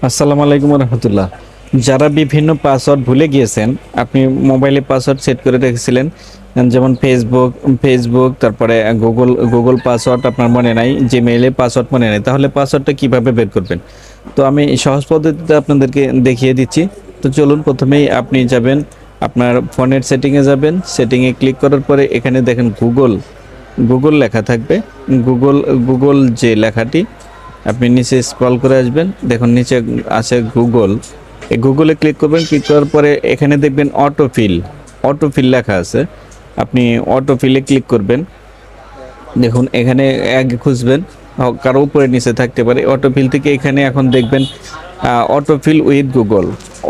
আসসালামু আলাইকুম রহমতুল্লাহ যারা বিভিন্ন পাসওয়ার্ড ভুলে গিয়েছেন, আপনি মোবাইলে পাসওয়ার্ড সেট করে রেখেছিলেন, যেমন ফেসবুক ফেসবুক তারপরে গুগল গুগল পাসওয়ার্ড আপনার মনে নাই জিমেইলে পাসওয়ার্ড মনে নাই, তাহলে পাসওয়ার্ডটা কীভাবে বের করবেন? তো আমি সহজ পদ্ধতিতে আপনাদেরকে দেখিয়ে দিচ্ছি। তো চলুন, প্রথমেই আপনি যাবেন, আপনার ফোনের সেটিংয়ে যাবেন, সেটিংয়ে ক্লিক করার পরে এখানে দেখেন গুগল গুগল লেখা থাকবে। গুগল গুগল যে লেখাটি আপনি নিচে স্ক্রল করে আসবেন। দেখুন, নিচে আছে গুগল এই গুগলে ক্লিক করবেন ক্লিক করার পরে এখানে দেখবেন অটোফিল অটোফিল লেখা আছে। আপনি অটোফিলে ক্লিক করবেন। দেখুন, এখানে এক খুঁজবেন। কারও উপরে নিচে থাকতে পারে। অটোফিল থেকে এখানে এখন দেখবেন autofill with Google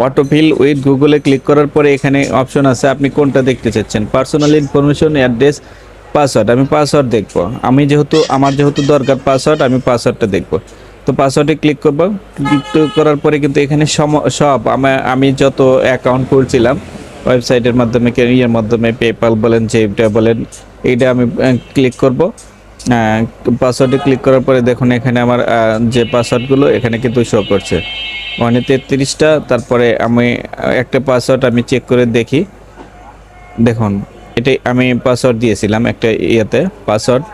autofill with গুগলে ক্লিক করার পরে এখানে অপশন আছে। আপনি কোনটা দেখতে চাচ্ছেন? পার্সোনাল ইনফরমেশন অ্যাড্রেস পাসওয়ার্ড আমি পাসওয়ার্ড দেখব। আমি যেহেতু, আমার যেহেতু দরকার পাসওয়ার্ড আমি পাসওয়ার্ডটা দেখব। তো পাসওয়ার্ডে ক্লিক করব। ক্লিক করার পরে কিন্তু এখানে সব, আমি যত অ্যাকাউন্ট খুলছিলাম ওয়েবসাইটের মাধ্যমে ইয়ের মাধ্যমে পেপাল বলেন যেটা বলেন, এইটা আমি ক্লিক করব। পাসওয়ার্ডে ক্লিক করার পরে দেখুন, এখানে আমার যে পাসওয়ার্ডগুলো এখানে কিন্তু শো করছে। মানে তেত্রিশটা, তারপরে আমি একটা পাসওয়ার্ড আমি চেক করে দেখি। দেখুন এটাই আমি পাসওয়ার্ড দিয়েছিলাম একটা ইয়েতে পাসওয়ার্ড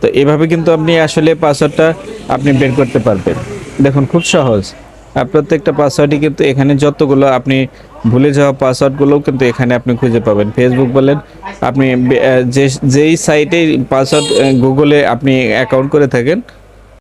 তো এভাবে কিন্তু আপনি আসলে পাসওয়ার্ডটা আপনি বের করতে পারবেন। দেখুন, খুব সহজ। প্রত্যেকটা পাসওয়ার্ডই কিন্তু এখানে যতগুলো আপনি ভুলে যাওয়া পাসওয়ার্ডগুলোও কিন্তু এখানে আপনি খুঁজে পাবেন। ফেসবুক বলেন, আপনি যে যেই সাইটে পাসওয়ার্ড গুগলে আপনি অ্যাকাউন্ট করে থাকেন